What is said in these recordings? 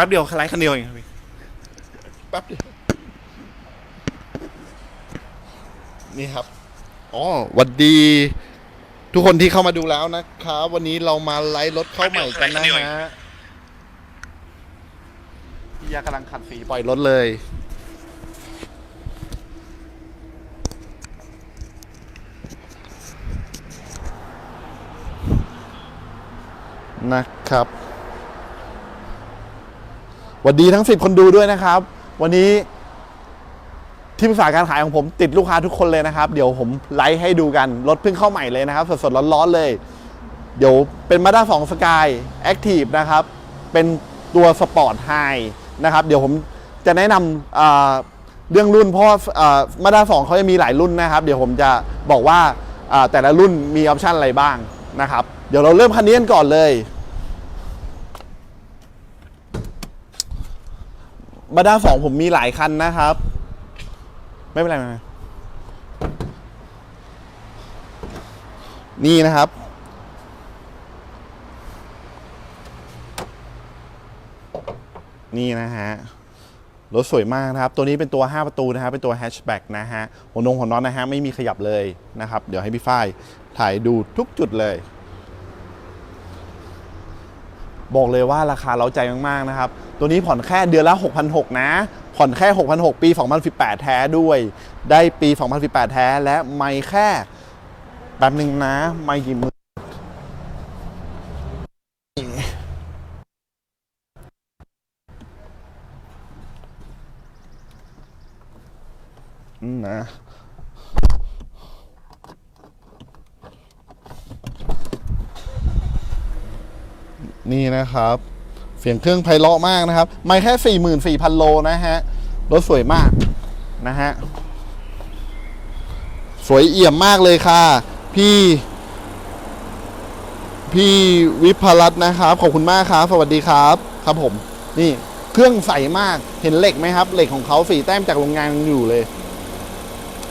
ป๊บเดียวไลฟ์คันเดียวเองครับพี่แป๊บเดียวนี่ครับ อ๋อหวัดดี ทุกคนที่เข้ามาดูแล้วนะครับวันนี้เรามาไลฟ์รถเข้าใหม่กันนะฮะพี่ยากำลังขัดสีปล่อยรถเลย นะครับห วัสดีทั้ง 10 คนดูด้วยนะครับ วันนี้ที่ปรึกษาการขายของผมติดลูกค้าทุกคนเลยนะครับ เดี๋ยวผมไลฟ์ให้ดูกัน รถเพิ่งเข้าใหม่เลยนะครับ สดๆร้อนๆเลย เดี๋ยวเป็น Mazda 2 Sky Active นะครับ เป็นตัว Sport High นะครับ เดี๋ยวผมจะแนะนำอ่าเรื่องรุ่นเพราะว่ามาด้า2เขาจะมีหลายรุ่นนะครับ เดี๋ยวผมจะบอกว่าอ่าแต่ละรุ่นมีออปชันอะไรบ้างนะครับ เดี๋ยวเราเริ่มคันนี้กันก่อนเลย มาด้าสองผมมีหลายคันนะครับ ไม่เป็นไรไม่เป็นไรนี่นะครับ นี่นะฮะรถสวยมากนะครับ ตัวนี้เป็นตัว 5 ประตูนะครับ เป็นตัวแฮชแบ็กนะฮะหัวนงหัวน็อตนะฮะ ไม่มีขยับเลยนะครับ เดี๋ยวให้พี่ฝ้ายถ่ายดูทุกจุดเลย บอกเลยว่าราคาเราใจมากๆนะครับ ตัวนี้ผ่อนแค่เดือนละ 6,600 นะ ผ่อนแค่ 6,600 ปี 2018 แท้ด้วย ได้ปี 2018 แท้และไม่แค่แป๊บหนึ่งนะ ไม่กี่หมืออืมนะ นี่นะครับ เสียงเครื่องไพเราะมากนะครับ ไม่แค่ 44,000 โลนะฮะ รถสวยมากนะฮะ สวยเอี่ยมมากเลยค่ะ พี่ พี่วิพรัตน์นะครับ ขอบคุณมากครับ สวัสดีครับ ครับผม นี่เครื่องใสมาก เห็นเหล็กไหมครับ เหล็กของเขาสีแต้มจากโรงงานอยู่เลย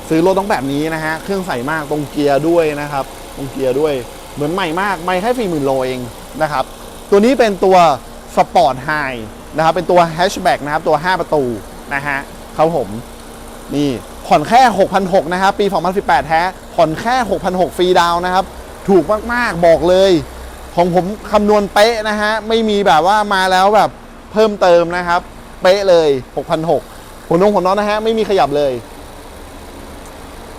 ซื้อรถต้องแบบนี้นะฮะ เครื่องใสมาก ตรงเกียร์ด้วยนะครับ ตรงเกียร์ด้วย เหมือนใหม่มากไม่แค่สี่หมื่นโลเองนะครับ ตัวนี้เป็นตัวสปอร์ตไฮนะครับ เป็นตัวแฮชแบ็กนะครับ ตัว 5 ประตูนะฮะครับผม นี่ผ่อนแค่6,600นะครับ ปี 2018 แท้ ผ่อนแค่6,600ฟรีดาวนะครับ ถูกมาก ๆ บอกเลย ของผมคำนวณเป๊ะนะฮะ ไม่มีแบบว่ามาแล้วแบบเพิ่มเติมนะครับ เป๊ะเลย6,600หัวนงหัวน็อตนะฮะ ไม่มีขยับเลย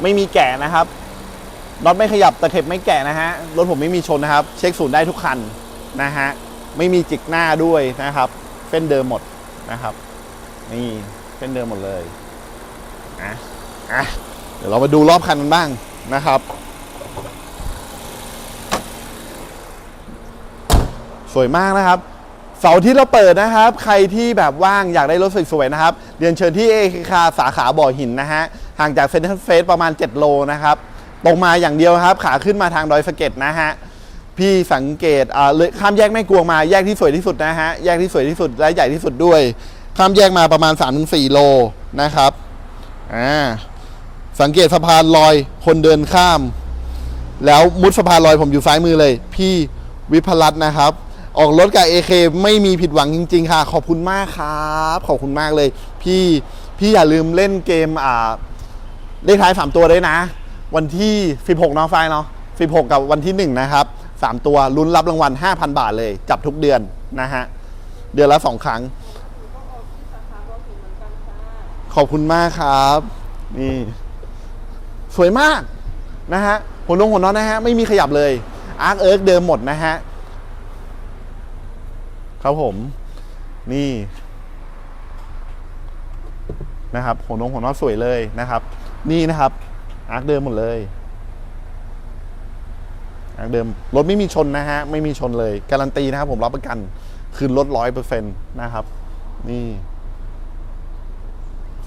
ไม่มีแก่นะครับน็อตไม่ขยับตะเข็บไม่แก่นะฮะ รถผมไม่มีชนนะครับ เช็คศูนย์ได้ทุกคัน นะฮะไม่มีจิกหน้าด้วยนะครับ เป็นเดิมหมดนะครับ นี่เป็นเดิมหมดเลยอะอะเดี๋ยวเรามาดูรอบคันกันบ้างนะครับ สวยมากนะครับเสาร์ที่เราเปิดนะครับ ใครที่แบบว่างอยากได้รถสวยๆนะครับ เรียนเชิญที่เอคาสาขาบ่อหินนะฮะ ห่างจากเซ็นทรัลเฟสประมาณ 7 โลนะครับ ตรงมาอย่างเดียวครับ ขาขึ้นมาทางดอยสะเก็ดนะฮะ พี่สังเกตอ่าเลยข้ามแยกแม่กวงมาแยกที่สวยที่สุดนะฮะแยกที่สวยที่สุดและใหญ่ที่สุดด้วย ข้ามแยกมาประมาณ 3-4 โลนะครับอ่าสังเกตสะพานลอยคนเดินข้าม แล้วมุดสะพานลอยผมอยู่ซ้ายมือเลย พี่วิพรัตนะครับ ออกรถกับ AK ไม่มีผิดหวังจริง ๆ ค่ะ ขอบคุณมากครับ ขอบคุณมากเลย พี่พี่อย่าลืมเล่นเกมอ่าเลขท้าย 3 ตัวด้วยนะ วันที่ 16เนาะไฟล์เนาะ16 กับวันที่ 1 นะครับ 3 ตัวลุ้นรับรางวัล 5,000 บาทเลย จับทุกเดือนนะฮะ เดือนละ 2 ครั้ง ขอบคุณมากครับ นี่ สวยมากนะฮะหัวนงหัวนอตนะฮะ ไม่มีขยับเลย อาร์คเอิร์กเดิมหมดนะฮะ ครับผม นี่ นะครับหัวนงหัวนอตสวยเลยนะครับ นี่นะครับ อาร์คเดิมหมดเลย เดิมรถไม่มีชนนะฮะ ไม่มีชนเลย การันตีนะครับผมรับประกัน คืนรถร้อยเปอร์เซ็นต์นะครับ นี่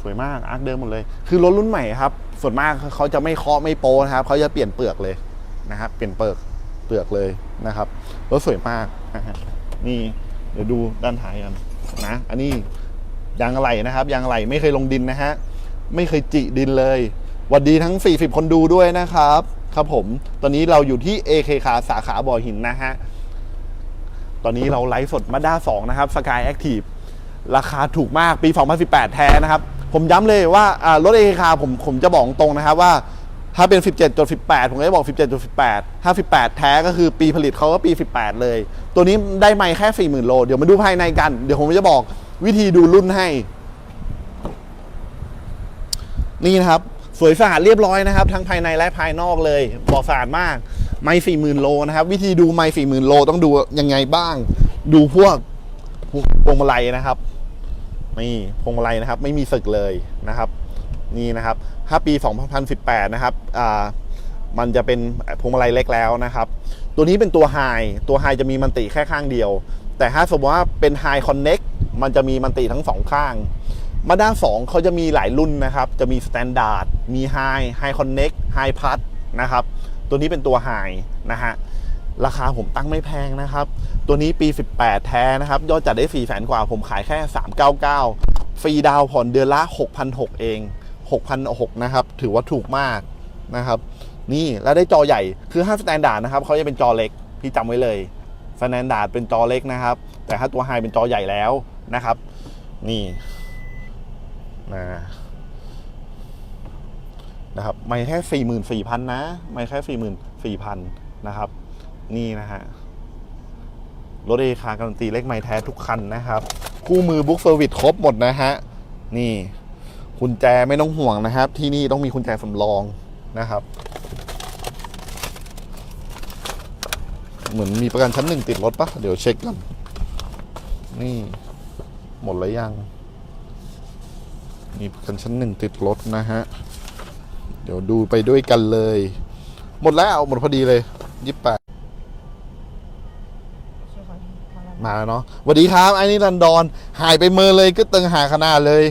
สวยมากอาร์คเดิมหมดเลย คือรถรุ่นใหม่ครับ ส่วนมากเขาจะไม่เคาะไม่โปะนะครับเขาจะเปลี่ยนเปลือกเลยนะครับเปลี่ยนเปลือกเปลือกเลยนะครับรถสวยมากนะฮะนี่เดี๋ยวดูด้านท้ายกันนะอันนี้ยางอะไหล่นะครับยางอะไหล่ไม่เคยลงดินนะฮะไม่เคยจิดินเลยหวัสดีทั้ง 40 คนดูด้วยนะครับ ครับผม ตอนนี้เราอยู่ที่ AK คาสาขาบ่อหินนะฮะ ตอนนี้เราไลฟ์สดมาด้า2นะครับ Sky Active ราคาถูกมากปี 2018 แท้นะครับ ผมย้ำเลยว่ารถเอคาผมผมจะบอกตรงนะครับว่าถ้าเป็น 17.18 ผมก็จะบอก 17.18 ถ้า 18 แท้ก็คือปีผลิตเขาก็ปี 18 เลย ตัวนี้ได้ไม่แค่ 40,000 โล เดี๋ยวมาดูภายในกัน เดี๋ยวผมจะบอกวิธีดูรุ่นให้ นี่นะครับ สวยสะอาดเรียบร้อยนะครับ ทั้งภายในและภายนอกเลยบอกสะอาดมาก ไม่สี่หมื่นโลนะครับ วิธีดูไม่สี่หมื่นโลต้องดูยังไงบ้าง ดูพวกพวกพวงมาลัยนะครับนี่พวงมาลัยนะครับ ไม่มีสึกเลยนะครับ นี่นะครับถ้าปี 2018 นะครับอ่ามันจะเป็นพวงมาลัยเล็กแล้วนะครับ ตัวนี้เป็นตัวไฮตัวไฮจะมีมันติแค่ข้างเดียว แต่ถ้าสมมติว่าเป็นไฮคอนเน็กมันจะมีมันติทั้งสองข้าง มาด้าน2เขาจะมีหลายรุ่นนะครับ จะมีสแตนดาร์ดมีไฮไฮคอนเน็กไฮพัทนะครับ ตัวนี้เป็นตัวไฮนะฮะราคาผมตั้งไม่แพงนะครับ ตัวนี้ปี 18 แท้นะครับ ยอดจัดได้4แสนกว่า ผมขายแค่ 399 ฟรีดาวผ่อนเดือนละ 6,600 เอง 6,600 นะครับ ถือว่าถูกมากนะครับ นี่แล้วได้จอใหญ่ คือถ้าสแตนดาร์ดนะครับเขาจะเป็นจอเล็ก พี่จำไว้เลยสแตนดาร์ดเป็นจอเล็กนะครับ แต่ถ้าตัวไฮเป็นจอใหญ่แล้วนะครับ นี่ นะนะครับไม่แค่สี่หมื่นสี่พันนะ ไม่แค่สี่หมื่นสี่พันนะครับ นี่นะฮะรถเอคาการันตีเลขไม่แท้ทุกคันนะครับ คู่มือบุ๊กเซอร์วิสครบหมดนะฮะ นี่กุญแจไม่ต้องห่วงนะครับ ที่นี่ต้องมีกุญแจสำรองนะครับ เหมือนมีประกันชั้นหนึ่งติดรถปะเดี๋ยวเช็คก่อนนี่ หมดแล้วยัง มีประกันชั้นหนึ่งติดรถนะฮะ เดี๋ยวดูไปด้วยกันเลย หมดแล้ว หมดพอดีเลยยี่แปดมาแล้วเนาะสวัสดีครับไอ้นี่รันดอน หายไปเมอเลยก็ตึงหาขนาดเลย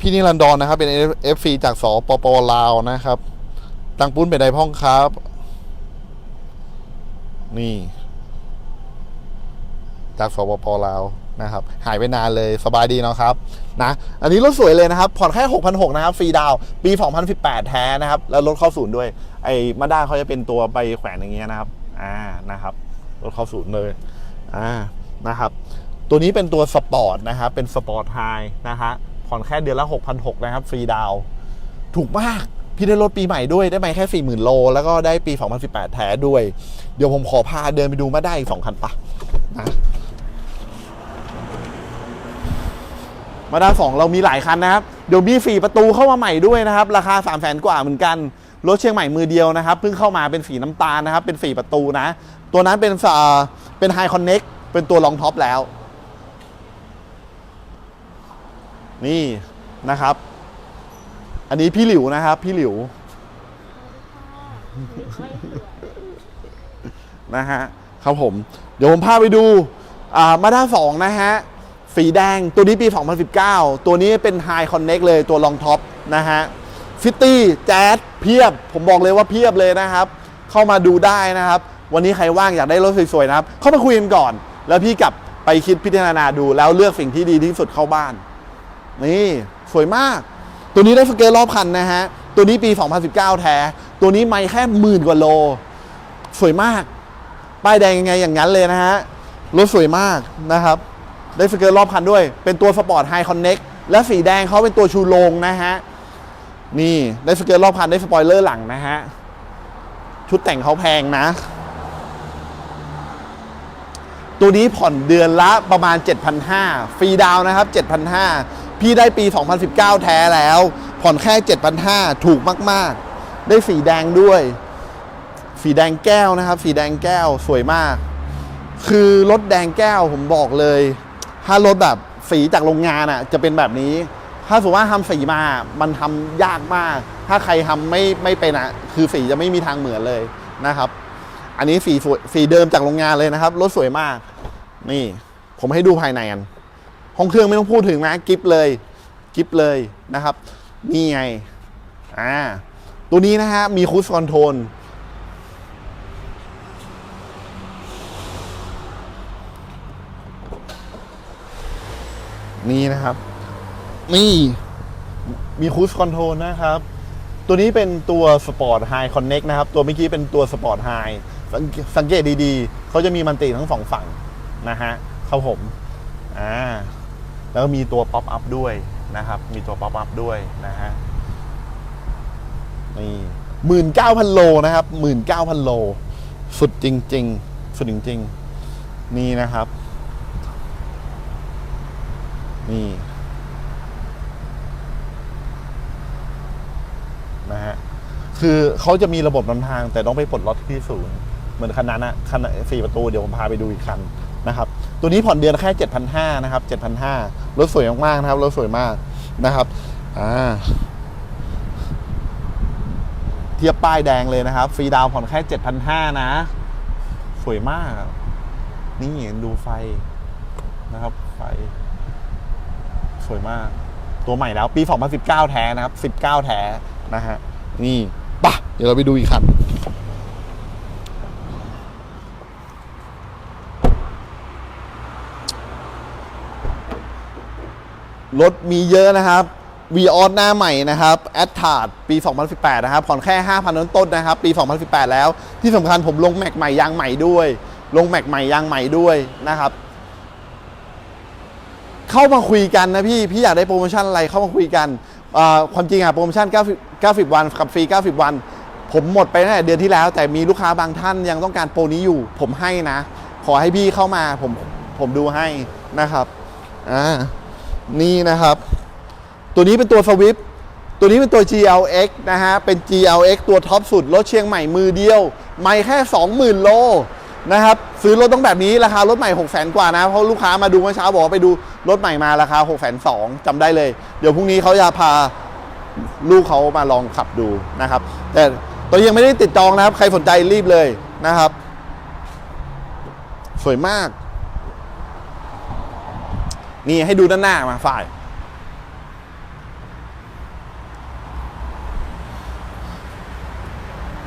พี่นิรันดอนนะครับ เป็น FC จากสปปลาวนะครับ ตังปุ้นเป็นไดพ่องครับ นี่ จากสปปลาว นะครับหายไปนานเลยสบายดีเนาะครับนะอันนี้รถสวยเลยนะครับ ผ่อนแค่ 6,600นะครับฟรีดาวปี 2018 แท้นะครับ แล้วรถเข้าศูนย์ด้วย ไอ้มาด้าเขาจะเป็นตัวไปแขวนอย่างเงี้ยนะครับอ่านะครับรถเข้าศูนย์เลยอ่านะครับ ตัวนี้เป็นตัวสปอร์ตนะครับเป็นสปอร์ตไฮนะฮะผ่อนแค่เดือนละ 6,600นะครับฟรีดาวถูกมากพี่ได้รถปีใหม่ด้วยได้ไหมแค่ 40,000 โล แล้วก็ได้ปี 2018 แท้ด้วย เดี๋ยวผมขอพาเดินไปดูมาได้อีกสองคันปะนะ มาด้าสองเรามีหลายคันนะครับ เดี๋ยวมีสี่ประตูเข้ามาใหม่ด้วยนะครับ ราคา3 0 0แสนกว่าเหมือนกัน รถเชียงใหม่มือเดียวนะครับ เพิ่งเข้ามาเป็นสีน้ำตาลนะครับ เป็นสี่ประตูนะ ตัวนั้นเป็นเอ่อเป็นไฮคอนเน็กเป็นตัวรองท็อปแล้ว นี่นะครับ อันนี้พี่หลิวนะครับ พี่หลิวนะฮะครับผม เดี๋ยวผมพาไปดูมาด้าสองนะฮะ สีแดงตัวนี้ปี 2019 ตัวนี้เป็น High Connect เลยตัวรองท็อปนะฮะซิตี้แจ๊สเพียบ ผมบอกเลยว่าเพียบเลยนะครับ เข้ามาดูได้นะครับ วันนี้ใครว่างอยากได้รถสวยๆนะครับ เข้ามาคุยกันก่อน แล้วพี่กลับไปคิดพิจารณาดูแล้วเลือกสิ่งที่ดีที่สุดเข้าบ้าน นี่สวยมาก ตัวนี้ได้สเกลรอบคันนะฮะ ตัวนี้ปี 2019 แท้ ตัวนี้ไม่แค่หมื่นกว่าโล สวยมาก ป้ายแดงยังไงอย่างนั้นเลยนะฮะ รถสวยมากนะครับ ได้สเกลรอบคันด้วย เป็นตัวสปอร์ตไฮคอนเน็กและสีแดงเขาเป็นตัวชูโรงนะฮะ นี่ได้สเกลรอบคันได้สปอยเลอร์หลังนะฮะ ชุดแต่งเขาแพงนะ ตัวนี้ผ่อนเดือนละประมาณ 7,500 ฟรีดาวน์นะครับ 7,500 พี่ได้ปี 2019 แท้แล้ว ผ่อนแค่ 7,500 ถูกมาก ๆ ได้สีแดงด้วย สีแดงแก้วนะครับ สีแดงแก้วสวยมาก คือรถแดงแก้วผมบอกเลย ถ้ารถแบบสีจากโรงงานอะจะเป็นแบบนี้ ถ้าสมมติว่าทำสีมามันทำยากมาก ถ้าใครทำไม่ไม่เป็นอะคือสีจะไม่มีทางเหมือนเลยนะครับ อันนี้สีสวยสีเดิมจากโรงงานเลยนะครับรถสวยมาก นี่ ผมให้ดูภายในกันห้องเครื่องไม่ต้องพูดถึงนะกิฟเลยกิฟเลยนะครับ นี่ไงอ่าตัวนี้นะฮะมีคูสคอนโทรล นี่นะครับ นี่มีคูสคอนโทรลนะครับ ตัวนี้เป็นตัวสปอร์ตไฮคอนเน็กนะครับ ตัวเมื่อกี้เป็นตัวสปอร์ตไฮสังเกสังเกตดีๆ เขาจะมีมันติทั้งสองฝั่งนะฮะครับผมอ่าแล้วก็มีตัวป๊อปอัพด้วยนะครับ มีตัวป๊อปอัพด้วยนะฮะนี่หมื่นเก้าพันโลนะครับหมื่นเก้าพันโล สุดจริง ๆ สุดจริง ๆ นี่นะครับ นี่นะฮะคือเขาจะมีระบบนำทาง แต่ต้องไปปลดล็อกที่ศูนย์เหมือนคันนั้นอะคันสี่ประตูเดี๋ยวผมพาไปดูอีกคันนะครับตัวนี้ผ่อนเดือนแค่เจ็ดพันห้านะครับเจ็ดพันห้ารถสวยมากๆนะครับรถสวยมากนะครับอ่าเทียบป้ายแดงเลยนะครับฟรีดาวผ่อนแค่เจ็ดพันห้านะ สวยมาก นี่ดูไฟนะครับไฟ สวยมาก ตัวใหม่แล้วปี 2019 แท้นะครับ 19 แท้นะฮะ นี่ปะเดี๋ยวเราไปดูอีกคันรถมีเยอะนะครับ v ีออหน้าใหม่นะครับแอดทาร์ดปี 2018 นะครับ ผ่อนแค่ 5,000 ต้นๆนะครับ ปี 2018 แล้ว ที่สำคัญผมลงแม็กใหม่ยางใหม่ด้วย ลงแม็กใหม่ยางใหม่ด้วยนะครับ เข้ามาคุยกันนะพี่ พี่อยากได้โปรโมชั่นอะไรเข้ามาคุยกันความจริงอะโปรโมชั่น 90 90 วันกับฟรี 90 วัน ผมหมดไปตั้งแต่เดือนที่แล้ว แต่มีลูกค้าบางท่านยังต้องการโปรนี้อยู่ ผมให้นะ ขอให้พี่เข้ามาผมผมดูให้นะครับอ่านี่นะครับ ตัวนี้เป็นตัวสวิฟตัวนี้เป็นตัว GLX นะฮะ เป็น GLX ตัวท็อปสุด รถเชียงใหม่มือเดียว ไม่แค่ 20,000 โลนะครับ ซื้อรถต้องแบบนี้ ราคารถใหม่ 6 0 0 0 0กว่านะ เพราะลูกค้ามาดูเมื่อเช้าบอกไปดู รถใหม่มาราคา 6 2 0 0 0จำได้เลย เดี๋ยวพรุ่งนี้เขาจะพาลูกเขามาลองขับดูนะครับ แต่ตอนนี้ยังไม่ได้ติดจองนะครับ ใครสนใจรีบเลยนะครับ สวยมาก นี่ให้ดูด้านหน้ามาฝ่าย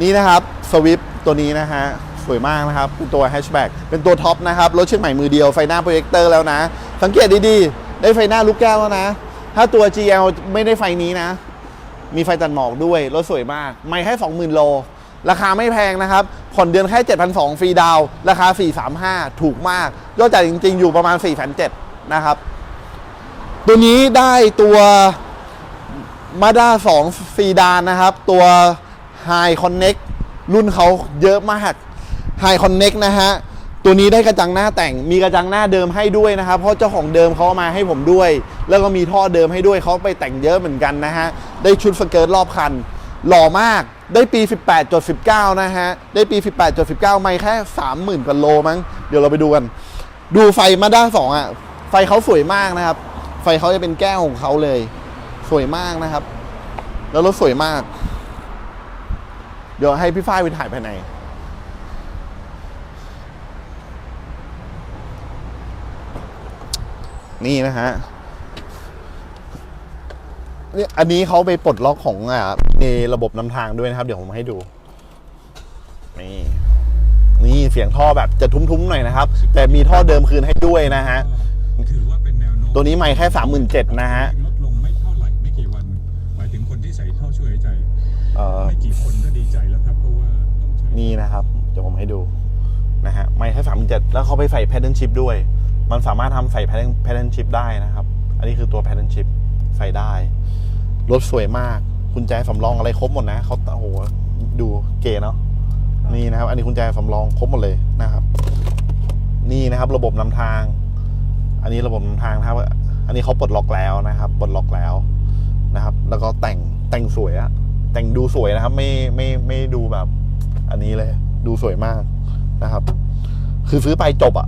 นี่นะครับสวิฟตัวนี้นะฮะ สวยมากนะครับ เป็นตัวแฮชแบ็กเป็นตัวท็อปนะครับ รถเชียงใหม่มือเดียว ไฟหน้าโปรเจคเตอร์แล้วนะ สังเกตดีๆ ได้ไฟหน้าลูกแก้วแล้วนะ ถ้าตัว GL ไม่ได้ไฟนี้นะ มีไฟตัดหมอกด้วย รถสวยมาก ไม่แค่20,000 โล ราคาไม่แพงนะครับ ผ่อนเดือนแค่ 7,200ฟรีดาว ราคา 435 ถูกมาก ยอดจ่ายจริง ๆ อยู่ประมาณ 4,700นะครับ ตัวนี้ได้ตัวมาด้า2ซีดานนะครับ ตัว High Connect รุ่นเขาเยอะมาก High Connect นะฮะ ตัวนี้ได้กระจังหน้าแต่ง มีกระจังหน้าเดิมให้ด้วยนะครับ เพราะเจ้าของเดิมเขาเอามาให้ผมด้วย แล้วก็มีท่อเดิมให้ด้วยเขาไปแต่งเยอะเหมือนกันนะฮะ ได้ชุดสเกิร์ตรอบคัน หล่อมาก ได้ปี 18.19 นะฮะ ได้ปี 18.19 ไม่แค่ 30,000กว่าโลมั้ง เดี๋ยวเราไปดูกัน ดูไฟมาด้าสองอะ ไฟเขาสวยมากนะครับ ไฟเขาจะเป็นแก้วของเขาเลย สวยมากนะครับ แล้วรถสวยมาก เดี๋ยวให้พี่ฝ้ายไปถ่ายภายใน นี่นะฮะเนี่ยอันนี้เขาไปปลดล็อกของอ่าในระบบนำทางด้วยนะครับ เดี๋ยวผมให้ดู นี่ นี่เสียงท่อแบบจะทุ้มๆหน่อยนะครับ แต่มีท่อเดิมคืนให้ด้วยนะฮะ ถือว่าเป็นแนวโน้มตัวนี้ไม่แค่สามหมื่นเจ็ดนะฮะ ลดลงไม่เท่าไหร่ไม่กี่วัน หมายถึงคนที่ใส่ท่อช่วยหายใจเอ่อ ไม่กี่คนก็ดีใจแล้วครับเพราะว่าต้องใช้ นี่นะครับ เดี๋ยวผมให้ดูนะฮะไม่แค่สามเจ็ดแล้วเขาไปใส่แพทเทิร์นชิพด้วย มันสามารถทำใส่แพทเทิร์นชิพได้นะครับ อันนี้คือตัวแพทเทิร์นชิพใส่ได้ รถสวยมากกุญแจสำรองอะไรครบหมดนะเขาโอ้โหดูเก๋เนาะนี่นะครับ อันนี้กุญแจสำรองครบหมดเลยนะครับ นี่นะครับ ระบบนำทาง อันนี้ระบบนำทางนะครับ อันนี้เขาปลดล็อกแล้วนะครับปลดล็อกแล้วนะครับ แล้วก็แต่งแต่งสวยอะแต่งดูสวยนะครับ ไม่ไม่ไม่ดูแบบ อันนี้เลย ดูสวยมากนะครับ คือซื้อไปจบอะ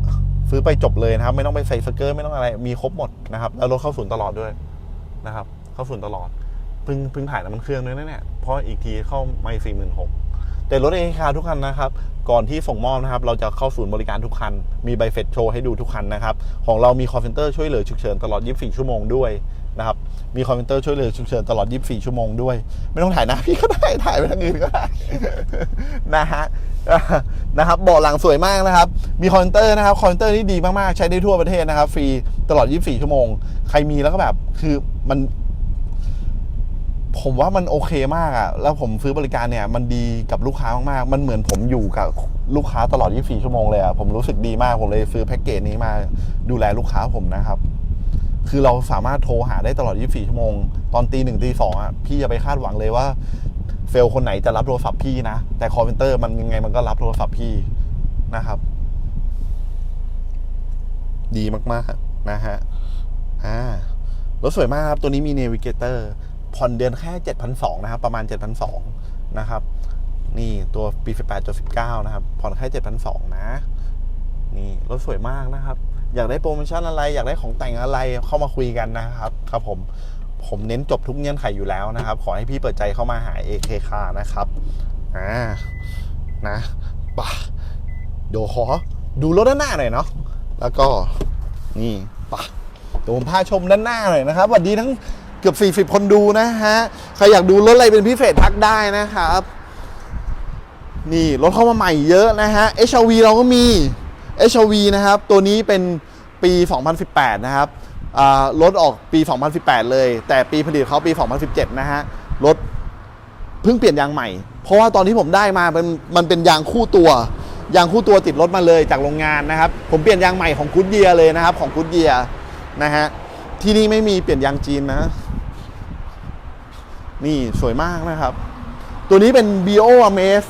ซื้อไปจบเลยนะครับ ไม่ต้องไปใส่สเกิร์ตไม่ต้องอะไร มีครบหมดนะครับแล้วรถเข้าศูนย์ตลอดด้วยนะครับ เข้าศูนย์ตลอดเพิ่งเพิ่งถ่ายน้ำมันเครื่องด้วยนะเนี่ยเพราะอีกทีเข้าไม่สี่หมื่นหกแต่รถเอคาทุกคันนะครับ ก่อนที่ส่งมอบนะครับ เราจะเข้าศูนย์บริการทุกคัน มีใบเฟดโชว์ให้ดูทุกคันนะครับ ของเรามีคอร์เซนเตอร์ช่วยเหลือฉุกเฉินตลอด 24 ชั่วโมงด้วยนะครับ มีคอร์เซนเตอร์ช่วยเหลือฉุกเฉินตลอด 24 ชั่วโมงด้วย ไม่ต้องถ่ายน้าพี่ก็ได้ ถ่ายไปทางอื่นก็ได้ นะฮะ นะครับเบาะหลังสวยมากนะครับ มีคอนเตอร์นะครับคอนเตอร์ที่ดีมากๆ ใช้ได้ทั่วประเทศนะครับ ฟรีตลอด 24 ชั่วโมง ใครมีแล้วก็แบบ คือมัน ผมว่ามันโอเคมากอะแล้วผมซื้อบริการเนี่ย มันดีกับลูกค้ามากๆ มันเหมือนผมอยู่กับลูกค้าตลอด 24 ชั่วโมงเลยอะผมรู้สึกดีมากผมเลยซื้อแพ็กเกจนี้มาดูแลลูกค้าผมนะครับ คือเราสามารถโทรหาได้ตลอด 24 ชั่วโมง ตอนตีหนึ่งตีสองอะพี่อย่าไปคาดหวังเลยว่า เฟลคนไหนจะรับโทรศัพท์พี่นะ แต่คอ l เ e นเตอร์มันยังไงมันก็รับโทรศัพท์พี่นะครับ ดีมากๆนะฮะอ่ารถสวยมากครับ ตัวนี้มีเนวิเกเตอร์ผ่อนเดือนแค่7,200นะครับ ประมาณ 7,200นะครับ นี่ตัวปี18.19 นะครับ ผ่อนแค่7,200นะ นี่ รถสวยมากนะครับ อยากได้โปรโมชั่นอะไร อยากได้ของแต่งอะไรเข้ามาคุยกันนะครับ ครับผม ผมเน้นจบทุกเงื่อนไขอยู่แล้วนะครับ ขอให้พี่เปิดใจเข้ามาหา AK Car นะครับ อ่า นะป่ะเดี๋ยวขอดูรถด้านหน้าหน่อยเนาะ แล้วก็นี่ป่ะเดี๋ยวผมพาชมด้านหน้าหน่อยนะครับสวัสดีทั้งเกือบ 40 คนดูนะฮะ ใครอยากดูรถอะไรเป็นพิเศษทักได้นะครับ นี่รถเข้ามาใหม่เยอะนะฮะ HRV เราก็มี HRV นะครับ ตัวนี้เป็นปี 2018 นะครับ รถออกปี 2018 เลย แต่ปีผลิตเขาปี 2017 นะฮะ รถเพิ่งเปลี่ยนยางใหม่ เพราะว่าตอนที่ผมได้มาเป็นมันเป็นยางคู่ตัวยางคู่ตัวติดรถมาเลยจากโรงงานนะครับ ผมเปลี่ยนยางใหม่ของกูดเยียเลยนะครับ ของกูดเยียนะฮะ ที่นี่ไม่มีเปลี่ยนยางจีนนะ นี่สวยมากนะครับ ตัวนี้เป็น Bio Amaze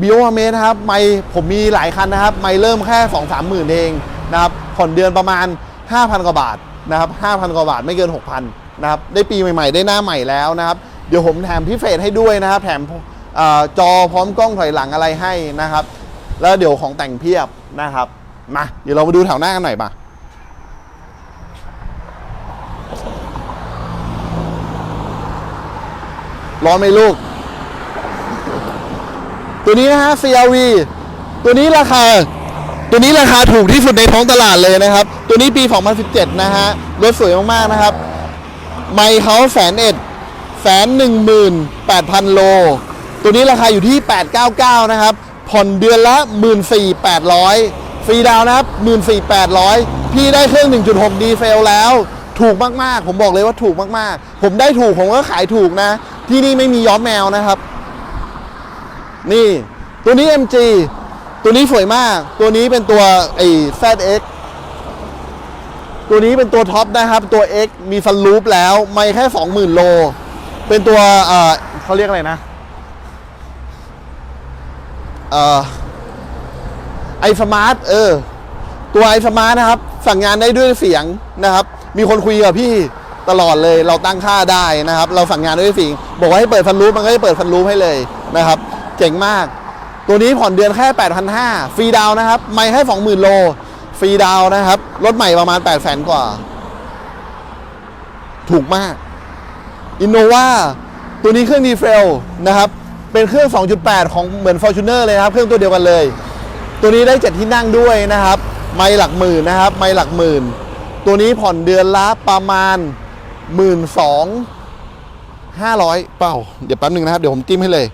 บิโอเมนะครับ ไม่ผมมีหลายคันนะครับ ไม่เริ่มแค่2 3หมื่นเองนะครับ ผ่อนเดือนประมาณ 5,000 กว่าบาทนะครับ5,000 กว่าบาทไม่เกิน 6,000นะครับได้ปีใหม่ๆ ได้หน้าใหม่แล้วนะครับ เดี๋ยวผมแถมพิเศษให้ด้วยนะครับ แถมอจอพร้อมกล้องถอยหลังอะไรให้นะครับ แล้วเดี๋ยวของแต่งเพียบนะครับมาเดี๋ยวเรามาดูแถวหน้ากันหน่อยมาร้อนไหมลูก ตัวนี้นะฮะ CRV ตัวนี้ราคา ตัวนี้ราคาถูกที่สุดในท้องตลาดเลยนะครับ ตัวนี้ปี 2017 นะฮะ รถสวยมากๆนะครับ ไมค์เขาแสนเอ็ดแสนหนึ่งหมื่นแปดพันโล ตัวนี้ราคาอยู่ที่ 899 นะครับ ผ่อนเดือนละ 14,800 ฟรีดาวน์นะครับ 14,800 พี่ได้เครื่อง 1.6 ดีเซลแล้ว ถูกมากๆ ผมบอกเลยว่าถูกมากๆ ผมได้ถูก ผมก็ขายถูกนะ ที่นี่ไม่มีย้อมแมวนะครับ นี่ ตัวนี้ MG ตัวนี้สวยมาก ตัวนี้เป็นตัวไอ้ ZX ตัวนี้เป็นตัวท็อปนะครับ ตัว X มีฟันลูปแล้ว ไม่แค่ 20,000 โล เป็นตัวเอ่อเขาเรียกอะไรนะ เอ่อไอสมาร์ทเออ ตัวไอสมาร์ทนะครับ สั่งงานได้ด้วยเสียงนะครับ มีคนคุยกับพี่ตลอดเลยเราตั้งค่าได้นะครับ เราสั่งงานด้วยเสียง บอกว่าให้เปิดฟันรูปมันก็จะเปิดฟันรูปให้เลยนะครับ เจ๋งมาก ตัวนี้ผ่อนเดือนแค่8,500ฟรีดาวนะครับ ไม่ให้20,000โล ฟรีดาวนะครับ รถใหม่ประมาณ 800,000กว่า ถูกมากอินโนวาตัวนี้เครื่องดีเซลนะครับ เป็นเครื่อง 2.8 ของเหมือน Fortuner เลยนะครับ เครื่องตัวเดียวกันเลย ตัวนี้ได้ 7 ที่นั่งด้วยนะครับ ไม่หลักหมื่นนะครับ ไม่หลักหมื่น ตัวนี้ผ่อนเดือนละประมาณ 1 2 5 0 0 เปล่า เดี๋ยวแป๊บนึงนะครับ เดี๋ยวผมจิ้มให้เลย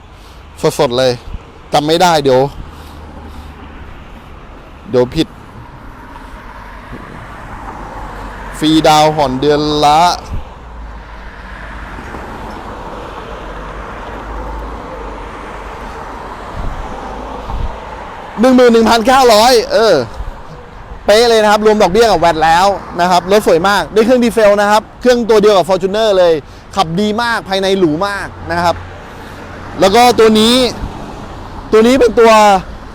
สดๆเลย จำไม่ได้เดี๋ยว เดี๋ยวผิด ฟรีดาวน์ผ่อนเดือนละหนึ่งหมื่นหนึ่งพันเก้าร้อยเออ เป๊ะเลยนะครับ รวมดอกเบี้ยกับแวดแล้วนะครับ รถสวยมาก ได้เครื่องดีเซลนะครับ เครื่องตัวเดียวกับ Fortuner เลย ขับดีมากภายในหรูมากนะครับ แล้วก็ตัวนี้ ตัวนี้เป็นตัว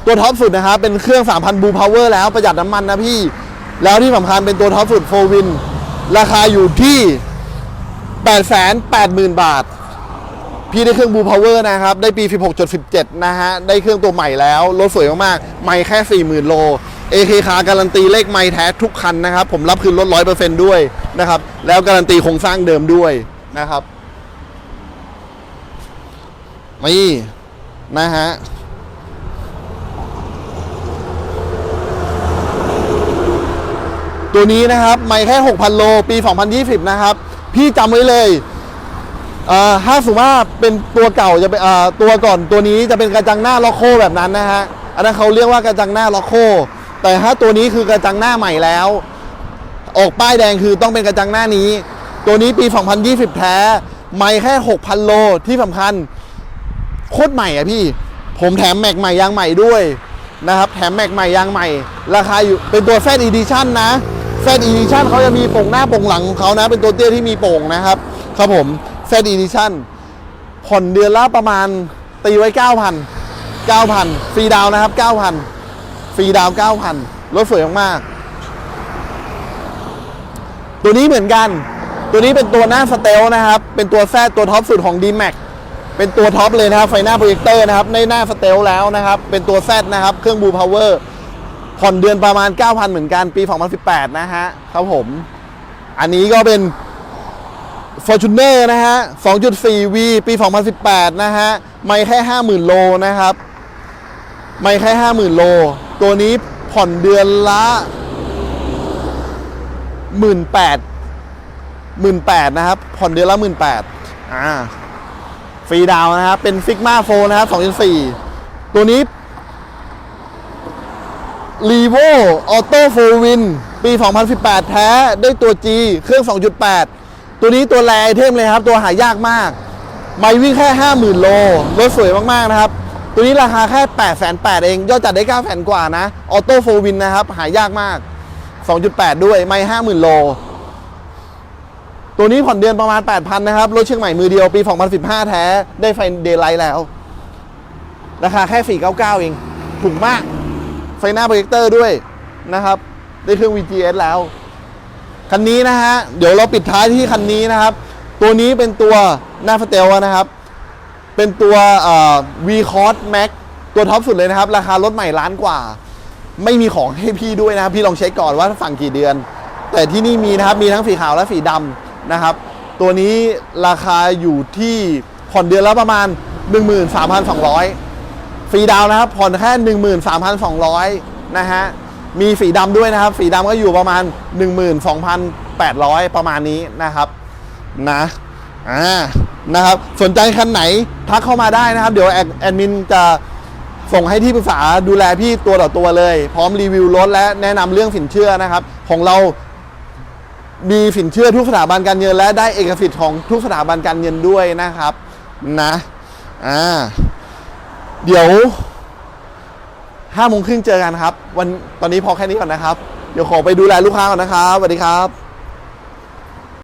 ตัวท็อปสุดนะครับ เป็นเครื่อง 3,000บูพาวเวอร์แล้วประหยัดน้ำมันนะพี่ แล้วที่สำคัญเป็นตัวท็อปสุดโฟวิน ราคาอยู่ที่ 880,000 บาท พี่ได้เครื่องบูพาวเวอร์นะครับ ได้ปี 16.17 นะฮะ ได้เครื่องตัวใหม่แล้ว รถสวยมากๆ ไม่แค่ 40,000 โล AK คาการันตีเลขไม่แท้ทุกคันนะครับ ผมรับคืนรถ 100%ด้วยนะครับ แล้วการันตีโครงสร้างเดิมด้วยนะครับนี่นะฮะ ตัวนี้นะครับไม่แค่ 6,000 โล ปี 2020 นะครับ พี่จำไว้เลยเอ่อถ้าสมมติว่าเป็นตัวเก่าจะเป็นตัวก่อนตัวนี้จะเป็นกระจังหน้าล็อกโคแบบนั้นนะฮะ อันนั้นเขาเรียกว่ากระจังหน้าล็อกโค แต่ถ้าตัวนี้คือกระจังหน้าใหม่แล้ว ออกป้ายแดงคือต้องเป็นกระจังหน้านี้ ตัวนี้ปี 2020 แท้ ไม่แค่ 6,000 โลที่สำคัญโคตรใหม่อะพี่ ผมแถมแม็กใหม่ยางใหม่ด้วยนะครับ แถมแม็กใหม่ยางใหม่ ราคาอยู่เป็นตัวแฟดอีดิชั่นนะ แฟดอีดิชั่นเขาจะมีโป่งหน้าโป่งหลังของเขานะ เป็นตัวเตี้ยที่มีโป่งนะครับ ครับผมแฟดอีดิชั่นผ่อนเดือนละประมาณตีไว้ 9,000 9,000 ฟรีดาวนะครับ 9,000 ฟรีดาว 9,000 รถสวยมากๆ ตัวนี้เหมือนกัน ตัวนี้เป็นตัวหน้าสเตลนะครับ เป็นตัวแซดตัวท็อปสุดของ d m a x เป็นตัวท็อปเลยนะครับ ไฟหน้าโปรเจคเตอร์นะครับ ในหน้าสเตลแล้วนะครับ เป็นตัวแซดนะครับ เครื่องบูพาวเวอร์ ผ่อนเดือนประมาณ 9,000 เหมือนกันปี 2018 นะฮะ ครับผม อันนี้ก็เป็น Fortuner นะฮะ 2.4V ปี 2018 นะฮะ ไม่แค่ 50,000 โลนะครับ ไม่แค่ 50,000 โล ตัวนี้ผ่อนเดือนละ 18,000 18,000 นะครับ ผ่อนเดือนละ 18,000 อ่า ฟรีดาวน์นะครับ เป็นฟิกมาโฟนะครับ 2.4 ตัวนี้ r e v o Auto 4 Win ปี 2018 แท้ได้ตัว G เครื่อง 2.8 ตัวนี้ตัวแรไอเทมเลยครับ ตัวหายากมาก ไม่วิ่งแค่ 50,000 โล รถสวยมาก ๆ นะครับ ตัวนี้ราคาแค่ 8,800 เอง ยอดจัดได้ 9,000 กว่านะ Auto 4 Win นนะครับ หายากมาก 2.8 ด้วย ไม่ 50,000 โล ตัวนี้ผ่อนเดือนประมาณ 8,000 นะครับ รถเชียงใหม่มือเดียวปี 2015 แท้ ได้ไฟเดย์ไลท์แล้ว ราคาแค่ 499 เอง ถูกมาก ฟหน้าโปรเจคเตอร์ด้วยนะครับ ได้เครื่อง VGS แล้ว คันนี้นะฮะ เดี๋ยวเราปิดท้ายที่คันนี้นะครับ ตัวนี้เป็นตัวหน้าสเตลนะครับ เป็นตัว V Cross Max ตัวท็อปสุดเลยนะครับ ราคารถใหม่ล้านกว่า ไม่มีของให้พี่ด้วยนะครับ พี่ลองเช็คก่อนว่าสั่งกี่เดือน แต่ที่นี่มีนะครับ มีทั้งสีขาวและสีดำนะครับ ตัวนี้ราคาอยู่ที่ผ่อนเดือนละประมาณ 13,200 ฟรีดาวนะครับ ผ่อนแค่ 13,200 นะฮะ มีสีดำด้วยนะครับ สีดำก็อยู่ประมาณ 12,800 ประมาณนี้นะครับ นะอ่านะครับ สนใจคันไหนทักเข้ามาได้นะครับ เดี๋ยวแอดแอดมินจะส่งให้ที่ปรึกษาดูแลพี่ตัวต่อตัวเลย พร้อมรีวิวรถและแนะนำเรื่องสินเชื่อนะครับ ของเรามีสินเชื่อทุกสถาบันการเงินและได้เอกสิทธิ์ของทุกสถาบันการเงินด้วยนะครับ นะ อ่า เดี๋ยวห้าโมงครึ่งเจอกันครับ วันตอนนี้พอแค่นี้ก่อนนะครับ เดี๋ยวขอไปดูแลลูกค้าก่อนนะครับสวัสดีครับ